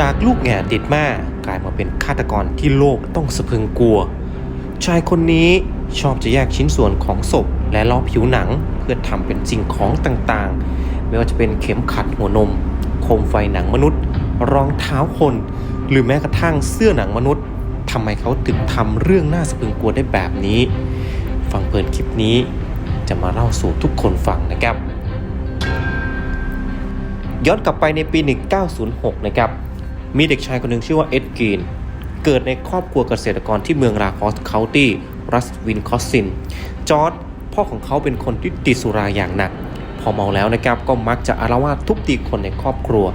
จากลูกแง่ติดแม่กลายมาเป็นฆาตกรที่โลกต้องสะพึงกลัว ชายคนนี้ชอบจะแยกชิ้นส่วนของศพและลอกผิวหนัง เพื่อทำเป็นสิ่งของต่างๆ ไม่ว่าจะเป็นเข็มขัดหัวนม โคมไฟหนังมนุษย์ รองเท้าคน หรือแม้กระทั่งเสื้อหนังมนุษย์ทำไมเขาถึงทำเรื่องน่าสะพึงกลัวได้แบบนี้ ฟังเพลินคลิปนี้ จะมาเล่าสู่ทุกคนฟังนะครับ ย้อนกลับไปในปี 1906 นะครับ มีเด็กชายคนหนึ่งชื่อว่าเอ็ดกีน เกิดในครอบครัวเกษตรกรที่เมืองราคอสเคานตี้รัสวินคอสซิน จอร์ดพ่อของเขาเป็นคนที่ติดสุราอย่างหนัก พอเมาแล้วนะครับก็มักจะอารวาสทุบตีคนในครอบครัว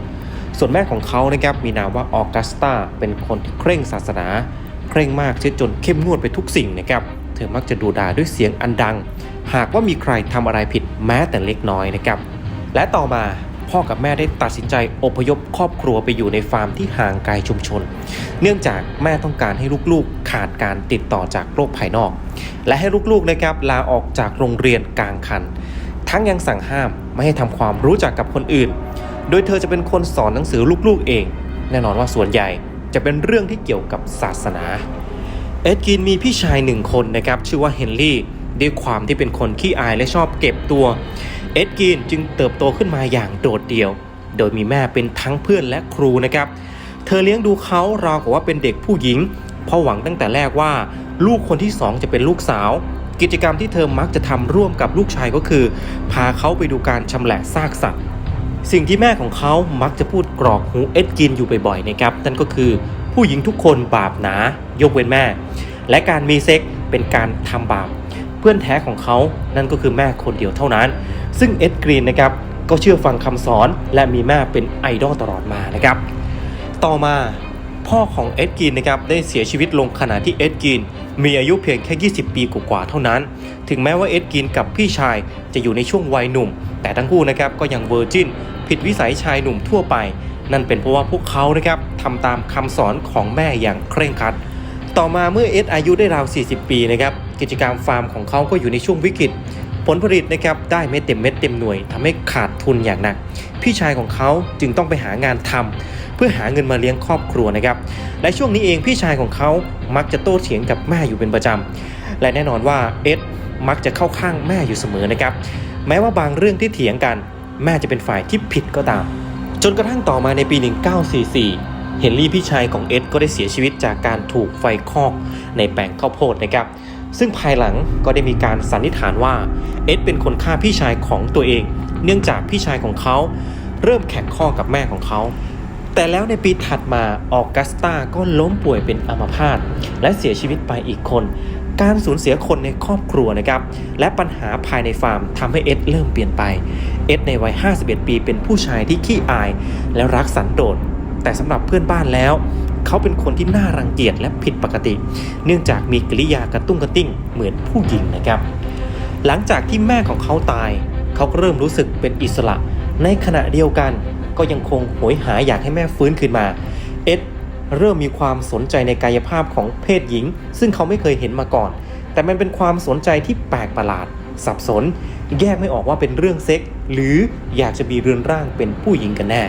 ส่วนแม่ของเขานะครับมีนามว่าออกัสตาเป็นคนที่เคร่งศาสนา เคร่งมากเสียจนเข้มงวดไปทุกสิ่งนะครับ เธอมักจะดูด่าด้วยเสียงอันดัง หากว่ามีใครทำอะไรผิดแม้แต่เล็กน้อยนะครับ และต่อมา พ่อกับแม่ได้ตัดสินใจอพยพครอบครัวไปอยู่ในฟาร์มที่ห่างไกลชุมชน เนื่องจากแม่ต้องการให้ลูกๆ ขาดการติดต่อจากโลกภายนอก และให้ลูกๆนะครับลาออกจากโรงเรียนกลางคัน ทั้งยังสั่งห้ามไม่ให้ทำความรู้จักกับคนอื่น โดยเธอจะเป็นคนสอนหนังสือลูกๆเอง แน่นอนว่าส่วนใหญ่จะเป็นเรื่องที่เกี่ยวกับศาสนา เอ็ดกินมีพี่ชายหนึ่งคนนะครับชื่อว่าเฮนรี่ด้วยความที่เป็นคนขี้อายและชอบเก็บตัว เอ็ดกินจึงเติบโตขึ้นมาอย่างโดดเดี่ยว โดยมีแม่เป็นทั้งเพื่อนและครูนะครับ เธอเลี้ยงดูเขาราวกับว่าเป็นเด็กผู้หญิง เพราะหวังตั้งแต่แรกว่า ลูกคนที่สองจะเป็นลูกสาว กิจกรรมที่เธอมักจะทำร่วมกับลูกชายก็คือ พาเขาไปดูการชำแหละซากสัตว์ สิ่งที่แม่ของเขามักจะพูดกรอกหูเอ็ดกินอยู่บ่อยๆนะครับนั่นก็คือผู้หญิงทุกคนบาปหนา ยกเว้นแม่ และการมีเซ็กเป็นการทำบาปเพื่อนแท้ของเขานั่นก็คือแม่คนเดียวเท่านั้น ซึ่งเอ็ดกรีนนะครับก็เชื่อฟังคำสอนและมีแม่เป็นไอดอลตลอดมานะครับ ต่อมาพ่อของเอ็ดกินนะครับได้เสียชีวิตลงขณะที่เอ็ดกินมีอายุเพียงแค่ 20 ปีกว่าๆเท่านั้น ถึงแม้ว่าเอ็ดกินกับพี่ชายจะอยู่ในช่วงวัยหนุ่ม แต่ทั้งคู่นะครับก็ยังเวอร์จินผิดวิสัยชายหนุ่มทั่วไป นั่นเป็นเพราะว่าพวกเขานะครับทำตามคำสอนของแม่อย่างเคร่งครัด ต่อมาเมื่อเอ็ดอายุได้ราว 40 ปีนะครับกิจกรรมฟาร์มของเขาก็อยู่ในช่วงวิกฤต ผลผลิตนะครับได้ไม่เต็มเม็ดเต็มหน่วยทำให้ขาดทุนอย่างหนัก พี่ชายของเขาจึงต้องไปหางานทำเพื่อหาเงินมาเลี้ยงครอบครัวนะครับและช่วงนี้เองพี่ชายของเขามักจะโต้เถียงกับแม่อยู่เป็นประจำและแน่นอนว่าเอ็ดมักจะเข้าข้างแม่อยู่เสมอนะครับแม้ว่าบางเรื่องที่เถียงกัน แม่จะเป็นฝ่ายที่ผิดก็ตาม จนกระทั่งต่อมาในปี 1944เฮนรี่พี่ชายของเอ็ดก็ได้เสียชีวิตจากการถูกไฟคอกในแปลงข้าวโพดนะครับ ซึ่งภายหลังก็ได้มีการสันนิษฐานว่าเอ็ดเป็นคนฆ่าพี่ชายของตัวเอง เนื่องจากพี่ชายของเขาเริ่มแข่งข้อกับแม่ของเขา แต่แล้วในปีถัดมาออกัสตาก็ล้มป่วยเป็นอัมพาตและเสียชีวิตไปอีกคน การสูญเสียคนในครอบครัวนะครับ และปัญหาภายในฟาร์มทำให้เอ็ดเริ่มเปลี่ยนไป เอ็ดในวัย 51 ปีเป็นผู้ชายที่ขี้อาย และรักสันโดษแต่สำหรับเพื่อนบ้านแล้ว เขาเป็นคนที่น่ารังเกียจและผิดปกติ เนื่องจากมีกิริยากระตุ้งกระติ้งเหมือนผู้หญิงนะครับ หลังจากที่แม่ของเขาตาย เขาก็เริ่มรู้สึกเป็นอิสระ ในขณะเดียวกันก็ยังคงโหยหาอยากให้แม่ฟื้นคืนมา เอ็ดเริ่มมีความสนใจในกายภาพของเพศหญิง ซึ่งเขาไม่เคยเห็นมาก่อน แต่มันเป็นความสนใจที่แปลกประหลาด สับสน แยกไม่ออกว่าเป็นเรื่องเซ็ก หรืออยากจะมีเรือนร่างเป็นผู้หญิงกันแน่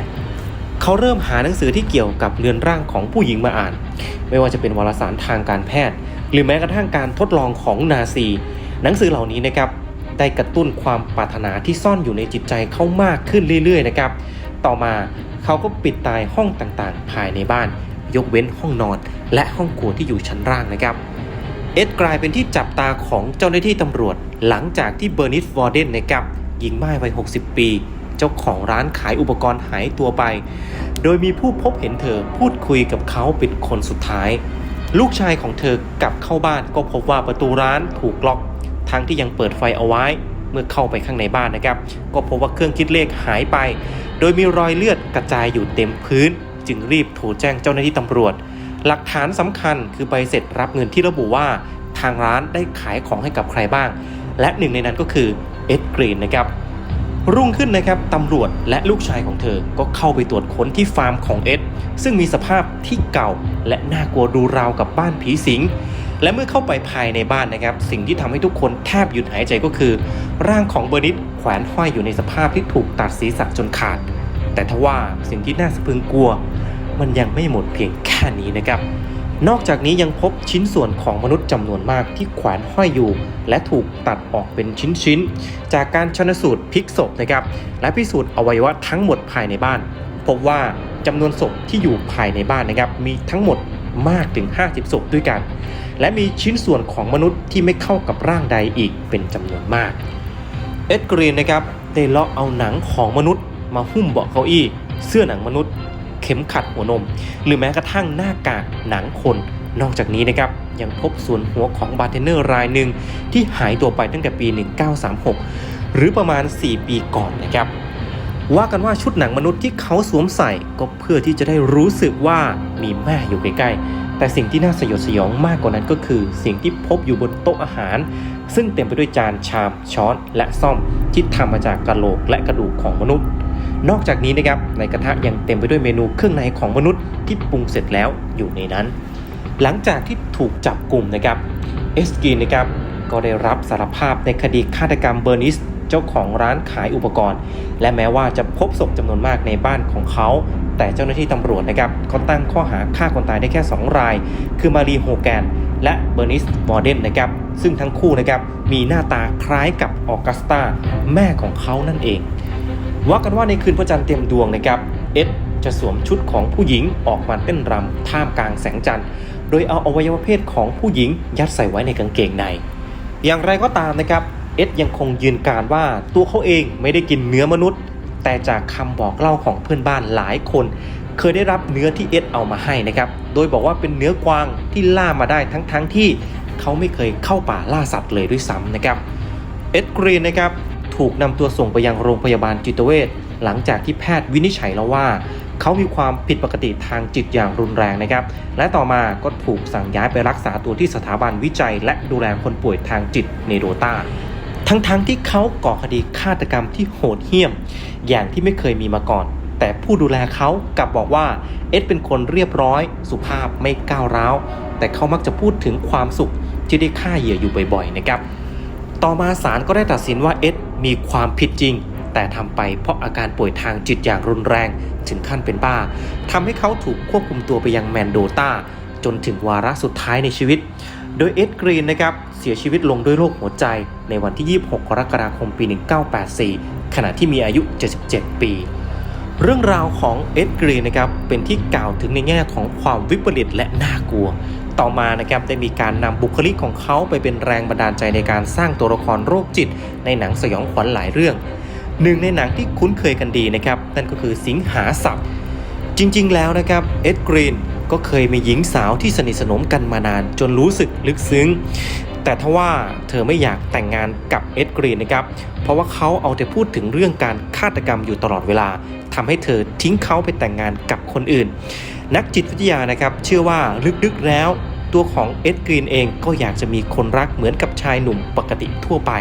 เขาเริ่มหาหนังสือที่เกี่ยวกับเรือนร่างของผู้หญิงมาอ่าน ไม่ว่าจะเป็นวารสารทางการแพทย์ หรือแม้กระทั่งการทดลองของนาซี หนังสือเหล่านี้นะครับได้กระตุ้นความปรารถนาที่ซ่อนอยู่ในจิตใจเขามากขึ้นเรื่อยๆนะครับ ต่อมาเขาก็ปิดตายห้องต่างๆ ภายในบ้าน ยกเว้นห้องนอน และห้องครัวที่อยู่ชั้นล่างนะครับ เอ็ดกลายเป็นที่จับตาของเจ้าหน้าที่ตำรวจ หลังจากที่เบอร์นิสวอร์เดนนะครับหญิงม่ายวัย 60 ปี เจ้าของร้านขายอุปกรณ์หายตัวไป โดยมีผู้พบเห็นเธอพูดคุยกับเขาเป็นคนสุดท้าย ลูกชายของเธอกลับเข้าบ้านก็พบว่าประตูร้านถูกล็อก ทั้งที่ยังเปิดไฟเอาไว้เมื่อเข้าไปข้างในบ้านนะครับ ก็พบว่าเครื่องคิดเลขหายไป โดยมีรอยเลือดกระจายอยู่เต็มพื้น จึงรีบโทรแจ้งเจ้าหน้าที่ตำรวจ หลักฐานสำคัญคือใบเสร็จรับเงินที่ระบุว่าทางร้านได้ขายของให้กับใครบ้าง และหนึ่งในนั้นก็คือเอ็ดกรีนนะครับ รุ่งขึ้นนะครับตำรวจและลูกชายของเธอก็เข้าไปตรวจค้นที่ฟาร์มของเอ็ดซึ่งมีสภาพที่เก่าและน่ากลัวดูราวกับบ้านผีสิง และเมื่อเข้าไปภายในบ้านนะครับ สิ่งที่ทำให้ทุกคนแทบหยุดหายใจก็คือ ร่างของเบอร์นิตแขวนห้อยอยู่ในสภาพที่ถูกตัดศีรษะจนขาด แต่ทว่าสิ่งที่น่าสะพรึงกลัว มันยังไม่หมดเพียงแค่นี้นะครับ นอกจากนี้ยังพบชิ้นส่วนของมนุษย์จำนวนมากที่แขวนห้อยอยู่ และถูกตัดออกเป็นชิ้นๆ จากการชนสูตรพลิกศพนะครับ และพิสูจน์อวัยวะทั้งหมดภายในบ้าน พบว่าจำนวนศพที่อยู่ภายในบ้านนะครับ มีทั้งหมดมากถึง 50 ศพด้วยกัน และมีชิ้นส่วนของมนุษย์ที่ไม่เข้ากับร่างใดอีกเป็นจำนวนมาก เอ็ดกรีนนะครับได้เลาะเอาหนังของมนุษย์มาหุ้มเบาะเก้าอี้ เสื้อหนังมนุษย์ เข็มขัดหัวนม หรือแม้กระทั่งหน้ากากหนังคน นอกจากนี้นะครับยังพบส่วนหัวของบาร์เทนเนอร์รายหนึ่งที่หายตัวไปตั้งแต่ปี 1936 หรือประมาณ 4 ปีก่อนนะครับว่ากันว่าชุดหนังมนุษย์ที่เขาสวมใส่ก็เพื่อที่จะได้รู้สึกว่ามีแม่อยู่ใกล้ๆ แต่สิ่งที่น่าสยดสยองมากกว่านั้นก็คือ สิ่งที่พบอยู่บนโต๊ะอาหาร ซึ่งเต็มไปด้วยจานชามช้อนและซ่อมที่ทำมาจากกะโหลกและกระดูกของมนุษย์ นอกจากนี้นะครับในกระทะยังเต็มไปด้วยเมนูเครื่องในของมนุษย์ที่ปรุงเสร็จแล้วอยู่ในนั้น หลังจากที่ถูกจับกลุ่มนะครับเอสกีนนะครับก็ได้รับสารภาพในคดีฆาตกรรมเบอร์นิสเจ้าของร้านขายอุปกรณ์ และแม้ว่าจะพบศพจำนวนมากในบ้านของเขา แต่เจ้าหน้าที่ตำรวจนะครับก็ตั้งข้อหาฆ่าคนตายได้แค่ 2 ราย คือมารีโฮแกน และเบอร์นิสมอร์เดนนะครับซึ่งทั้งคู่นะครับมีหน้าตาคล้ายกับออกัสตาแม่ของเขานั่นเอง ว่ากันว่าในคืนพระจันทร์เต็มดวงนะครับเอ็ดจะสวมชุดของผู้หญิงออกมาเต้นรำท่ามกลางแสงจันทร์ โดยเอาอวัยวะเพศของผู้หญิงยัดใส่ไว้ในกางเกงใน อย่างไรก็ตามนะครับเอ็ดยังคงยืนการว่าตัวเขาเองไม่ได้กินเนื้อมนุษย์ แต่จากคำบอกเล่าของเพื่อนบ้านหลายคน เคยได้รับเนื้อที่เอ็ดเอามาให้นะครับ โดยบอกว่าเป็นเนื้อกวางที่ล่ามาได้ทั้งๆทที่เขาไม่เคยเข้าป่าล่าสัตว์เลยด้วยซ้ำนะครับเอ็ดกรีนนะครับ ถูกนำตัวส่งไปยังโรงพยาบาลจิตเวชหลังจากที่แพทย์วินิจฉัยแล้วว่า เขามีความผิดปกติทางจิตอย่างรุนแรงนะครับ และต่อมาก็ถูกสั่งย้ายไปรักษาตัวที่สถาบันวิจัย และดูแลคนป่วยทางจิตในโดตาทั้งๆทที่เขาก่อคดีฆาตกรรมที่โหดเหี้ยม อย่างที่ไม่เคยมีมาก่อน แต่ผู้ดูแลเขากลับบอกว่าเอ็ดเป็นคนเรียบร้อย สุภาพไม่ก้าวร้าว แต่เขามักจะพูดถึงความสุขที่ได้ฆ่าเหยื่ออยู่บ่อยๆนะครับ ต่อมาศาลก็ได้ตัดสินว่าเอ็ด มีความผิดจริง แต่ทำไปเพราะอาการป่วยทางจิตอย่างรุนแรงถึงขั้นเป็นบ้าทำให้เขาถูกควบคุมตัวไปยังแมนโดตาจนถึงวาระสุดท้ายในชีวิต โดยเอ็ดกรีนนะครับเสียชีวิตลงด้วยโรคหัวใจในวันที่ 26 กรกฎาคมปี 1984 ขณะที่มีอายุ 77 ปี เรื่องราวของเอ็ดกรีนนะครับเป็นที่กล่าวถึงในแง่ของความวิปริตและน่ากลัว ต่อมานะครับได้มีการนำบุคลิกของเขาไปเป็นแรงบันดาลใจในการสร้างตัวละครโรคจิต ในหนังสยองขวัญหลายเรื่อง หนึ่งในหนังที่คุ้นเคยกันดีนะครับนั่นก็คือสิงหาสับจริง ๆ แล้วนะครับเอ็ดกรีนก็เคยมีหญิงสาวที่สนิทสนมกันมานาน จนรู้สึกลึกซึ้ง แต่ทว่าเธอไม่อยากแต่งงานกับเอ็ดกรีนนะครับ เพราะว่าเขาเอาแต่พูดถึงเรื่องการฆาตกรรมอยู่ตลอดเวลาทำให้เธอทิ้งเขาไปแต่งงานกับคนอื่น นักจิตวิทยานะครับ เชื่อว่าลึกๆแล้ว ตัวของเอ็ดกรีนเองก็อยากจะมีคนรักเหมือนกับชายหนุ่มปกติทั่วไป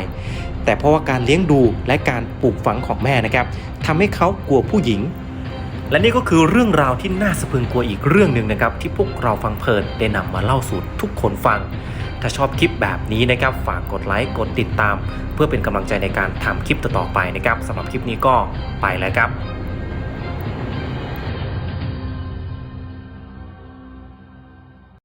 แต่เพราะว่าการเลี้ยงดูและการปลูกฝังของแม่นะครับทำให้เขากลัวผู้หญิง และนี่ก็คือเรื่องราวที่น่าสะพรึงกลัวอีกเรื่องหนึ่งนะครับ ที่พวกเราฟังเพลินได้นำมาเล่าสู่ทุกคนฟังถ้าชอบคลิปแบบนี้นะครับ ฝากกดไลค์กดติดตาม เพื่อเป็นกำลังใจในการทำคลิปต่อๆไปนะครับสำหรับคลิปนี้ก็ไปแล้วครับ